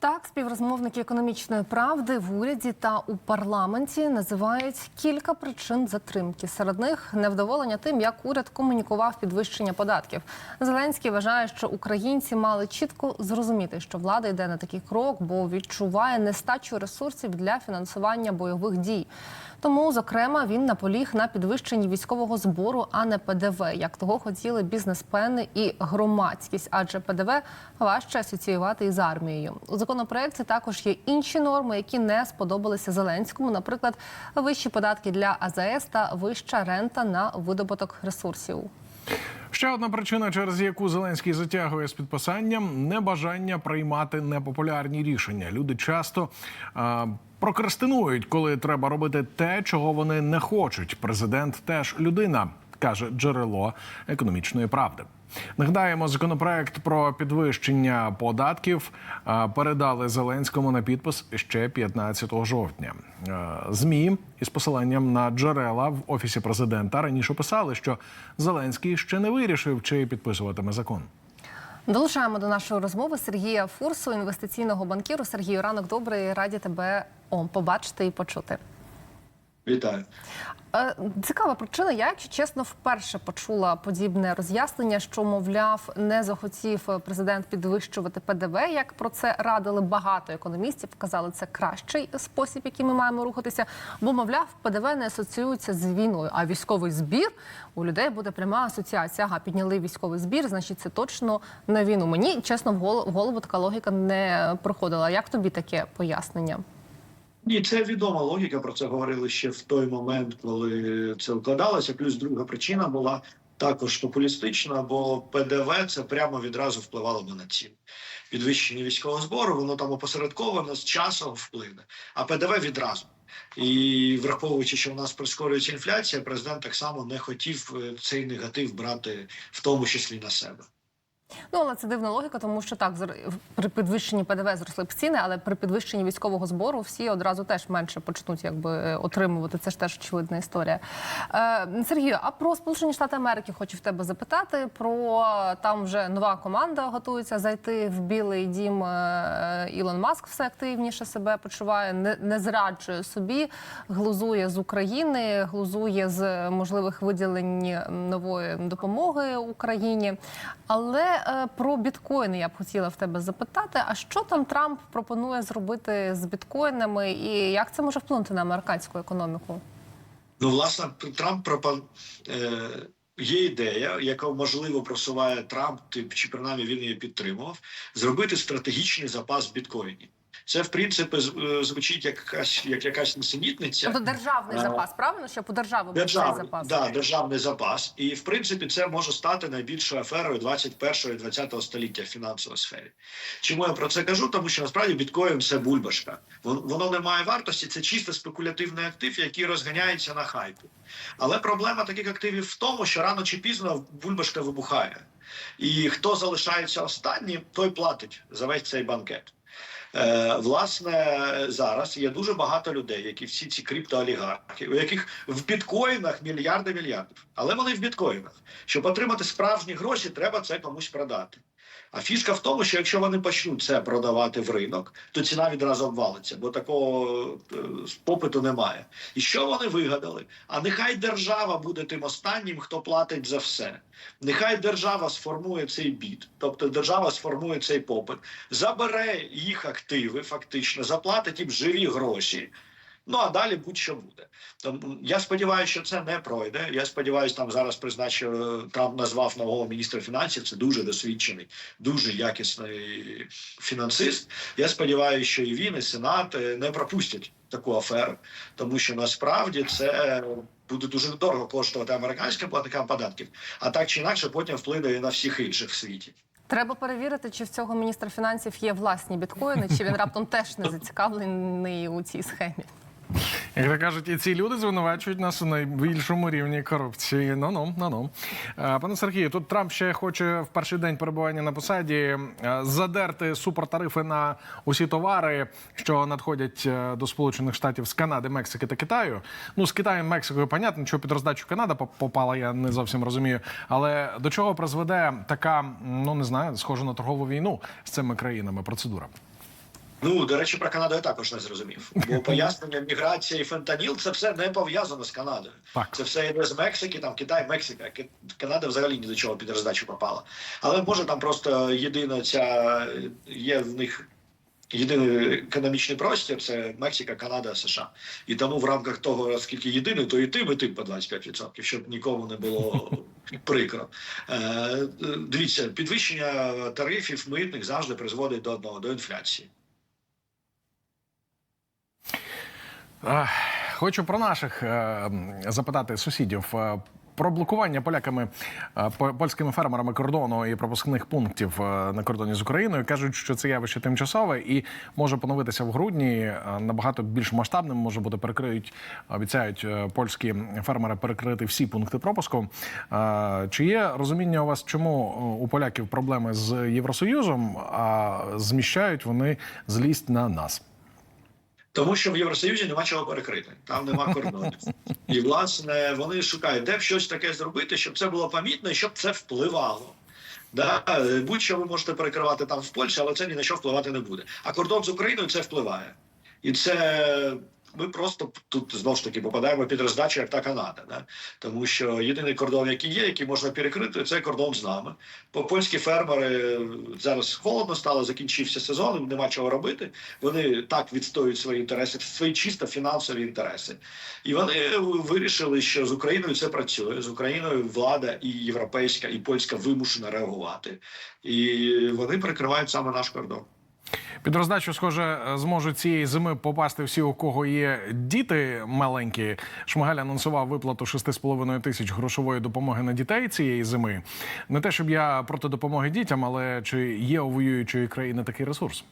Так, співрозмовники економічної правди в уряді та у парламенті називають кілька причин затримки. Серед них невдоволення тим, як уряд комунікував підвищення податків. Зеленський вважає, що українці мали чітко зрозуміти, що влада йде на такий крок, бо відчуває нестачу ресурсів для фінансування бойових дій. Тому, зокрема, він наполіг на підвищенні військового збору, а не ПДВ, як того хотіли бізнесмени і громадськість, адже ПДВ важче асоціювати із армією. Законопроекті також є інші норми, які не сподобалися Зеленському, наприклад, вищі податки для АЗС та вища рента на видобуток ресурсів. Ще одна причина, через яку Зеленський затягує з підписанням небажання приймати непопулярні рішення. Люди часто а, прокрастинують, коли треба робити те, чого вони не хочуть. Президент теж людина, каже джерело економічної правди. Нагадаємо, законопроект про підвищення податків передали Зеленському на підпис ще 15 жовтня. Е, Змі із посиланням на джерела в офісі президента раніше писали, що Зеленський ще не вирішив, чи підписуватиме закон. Долучаємо до нашої розмови Сергія Фурсу, інвестиційного банкіру. Сергію, ранок добрий. Раді тебе побачити і почути. Вітаю. Е, Цікава причина. Я, якщо чесно, вперше почула подібне роз'яснення, що мовляв не захотів президент підвищувати ПДВ. Як про це радили багато економістів, казали, це кращий спосіб, який ми маємо рухатися. Бо мовляв, ПДВ не асоціюється з війною, а військовий збір у людей буде пряма асоціація. Ага, підняли військовий збір, значить це точно на війну. Мені чесно в голову така логіка не проходила. Як тобі таке пояснення? Ні, це відома логіка. Про це говорили ще в той момент, коли це вкладалося. Плюс друга причина була також популістична, бо ПДВ це прямо відразу впливало би на ціну. Підвищення військового збору, воно там опосередковано з часом вплине, а ПДВ відразу. І враховуючи, що в нас прискорюється інфляція, президент так само не хотів е, цей негатив брати, в тому числі на себе. Ну, але це дивна логіка, тому що так при підвищенні ПДВ зросли б ціни, але при підвищенні військового збору всі одразу теж менше почнуть якби е, отримувати. Це ж теж очевидна історія. Е, Сергію, а про Сполучені Штати Америки хочу в тебе запитати. Про там вже нова команда готується зайти в Білий Дім. Е, Ілон Маск все активніше себе почуває, не, не зраджує собі, глузує з України, глузує з можливих виділень нової допомоги Україні. Але е, про біткоїни я б хотіла в тебе запитати: а що там Трамп пропонує зробити з біткоїнами, і як це може вплинути на американську економіку? Ну, власне, Трамп пропон... е, є ідея, яка можливо просуває Трамп, чи принаймні він її підтримував, зробити стратегічний запас біткоїнів. Це в принципі е, звучить як якась як якась несенітниця. Тобто державний Е, запас, правильно? Щоб у держави був цей Державний, запас. да, державний запас, і в принципі це може стати найбільшою аферою 21-20 століття в фінансовій сфері. Чому я про це кажу? Тому що насправді біткоін це бульбашка. Воно не має вартості, це чисто спекулятивний актив, який розганяється на хайпі. Але проблема таких активів в тому, що рано чи пізно бульбашка вибухає. І хто залишається останнім, той платить за весь цей банкет. Е, власне, зараз є дуже багато людей, які всі ці криптоолігархи, у яких в біткоїнах мільярди мільярдів, але вони в біткоїнах. Щоб отримати справжні гроші, треба це комусь продати. А фішка в тому, що якщо вони почнуть це продавати в ринок, то ціна відразу обвалиться, бо такого е, попиту немає. І що вони вигадали? А нехай держава буде тим останнім, хто платить за все. Нехай держава сформує цей біт, тобто держава сформує цей попит, забере їх активи, фактично, заплатить їм живі гроші. Ну а далі будь-що буде. Тому я сподіваюся, що це не пройде. Я сподіваюся, там зараз призначив е, Трамп назвав нового міністра фінансів. Це дуже досвідчений, дуже якісний фінансист. Я сподіваюся, що і він, і Сенат е, не пропустять таку аферу, тому що насправді це буде дуже дорого коштувати американським платникам податків, а так чи інакше потім вплине на всіх інших в світі. Треба перевірити, чи в цього міністра фінансів є власні біткоїни, чи він раптом теж не зацікавлений у цій схемі. Як то кажуть, і ці люди звинувачують нас у найбільшому рівні корупції. Ну ну ну ну пане Сергію, тут Трамп ще хоче в перший день перебування на посаді е, задерти супертарифи на усі товари, що надходять е, до Сполучених Штатів з Канади, Мексики та Китаю. Ну з Китаєм, Мексикою, понятно, що під роздачу Канада попала, я не зовсім розумію. Але до чого призведе така, ну не знаю, схожа на торгову війну з цими країнами процедура? Ну, до речі, про Канаду я також не зрозумів. Бо пояснення міграція і фентаніл це все не пов'язано з Канадою. Так. Це все йде з Мексики, там Китай, Мексика. Канада взагалі ні до чого під роздачу попала. Але може там просто єдина ця є в них. Єдиний економічний простір це Мексика, Канада, США. І тому в рамках того, скільки єдиний, то і тим, і тим по 25%, щоб нікому не було прикро. Е, дивіться, підвищення тарифів митних завжди призводить до одного до інфляції. Е, Хочу про наших е, запитати сусідів. Е, Про блокування поляками е, по- польськими фермерами кордону і пропускних пунктів на кордоні з Україною кажуть, що це явище тимчасове і може поновитися в грудні. Набагато більш масштабним може бути перекриють, обіцяють польські фермери перекрити всі пункти пропуску. Чи є розуміння у вас, чому у поляків проблеми з Євросоюзом, а зміщають вони злість на нас? Тому що в Євросоюзі нема чого перекрити, там нема кордонів. І власне вони шукають, де б щось таке зробити, щоб це було помітно і щоб це впливало. Да? Будь-що ви можете перекривати там в Польщі, але це ні на що впливати не буде. А кордон з Україною це впливає. І це ми просто тут знову ж таки попадаємо під роздачу, як та Канада. Да? Тому що єдиний кордон, який є, який можна перекрити, це кордон з нами. Бо польські фермери зараз холодно стало, закінчився сезон, нема чого робити. Вони так відстоюють свої інтереси, свої чисто фінансові інтереси. І вони вирішили, що з Україною це працює. З Україною влада і європейська, і польська вимушена реагувати. І вони прикривають саме наш кордон. Під роздачу, схоже, зможуть цієї зими попасти всі, у кого є діти маленькі. Шмигаль анонсував виплату 6,5 тисяч грошової допомоги на дітей цієї зими. Не те, щоб я проти допомоги дітям, але чи є у воюючої країни такий ресурс?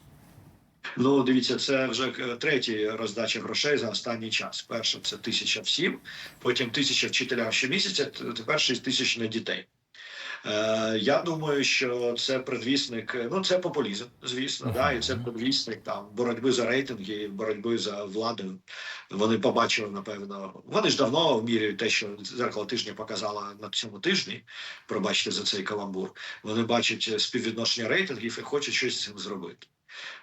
Ну, дивіться, це вже е, третя роздача грошей за останній час. Перша це тисяча всім, потім тисяча вчителям щомісяця, тепер шість тисяч на дітей. Е, я думаю, що це предвісник, е, ну це популізм, звісно, да, і це предвісник там боротьби за рейтинги, боротьби за владу. Вони побачили, напевно, вони ж давно вмірюють те, що зеркало тижня показала на цьому тижні. Пробачте за цей каламбур. Вони бачать е, співвідношення рейтингів і хочуть щось з цим зробити.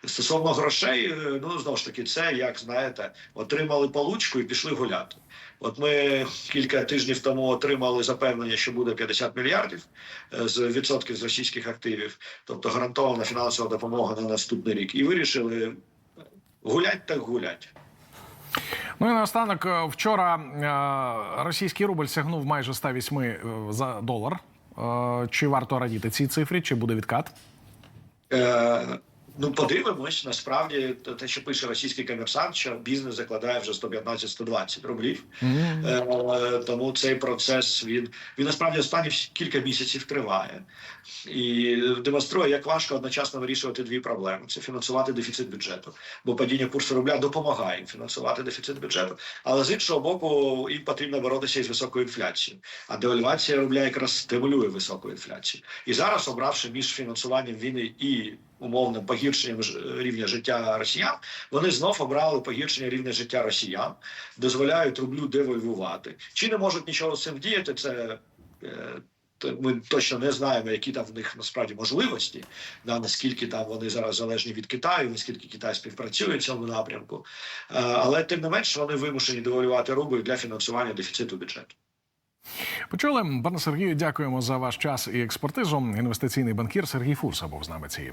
Стосовно грошей, е, ну знову ж таки, це як знаєте, отримали получку і пішли гуляти. От ми кілька тижнів тому отримали запевнення, що буде 50 мільярдів е, з відсотків з російських активів, тобто гарантована фінансова допомога на наступний рік, і вирішили е, гулять так гулять. Ну і наостанок, вчора російський рубль сягнув майже 108 е, за долар. Чи варто радіти цій цифрі, чи буде відкат? Е, ну, подивимось, насправді те- що пише російський комерсант, що бізнес закладає вже 115-120 рублів. Е, тому цей процес він, він насправді останні кілька місяців триває і демонструє, як важко одночасно вирішувати дві проблеми: це фінансувати дефіцит бюджету, бо падіння курсу рубля допомагає їм фінансувати дефіцит бюджету. Але з іншого боку, їм потрібно боротися із високою інфляцією. А девальвація рубля якраз стимулює високу інфляцію. І зараз, обравши між фінансуванням війни і умовним погіршенням ж- рівня життя росіян, вони знов обрали погіршення рівня життя росіян, дозволяють рублю девальвувати. Чи не можуть нічого з цим вдіяти? Це е, ми точно не знаємо, які там в них насправді можливості, да, наскільки там вони зараз залежні від Китаю, наскільки Китай співпрацює в цьому напрямку. Е, але тим не менш вони вимушені девалювати рубль для фінансування дефіциту бюджету. Почули, пане Сергію, дякуємо за ваш час і експертизу. Інвестиційний банкір Сергій Фурса був з нами цієї.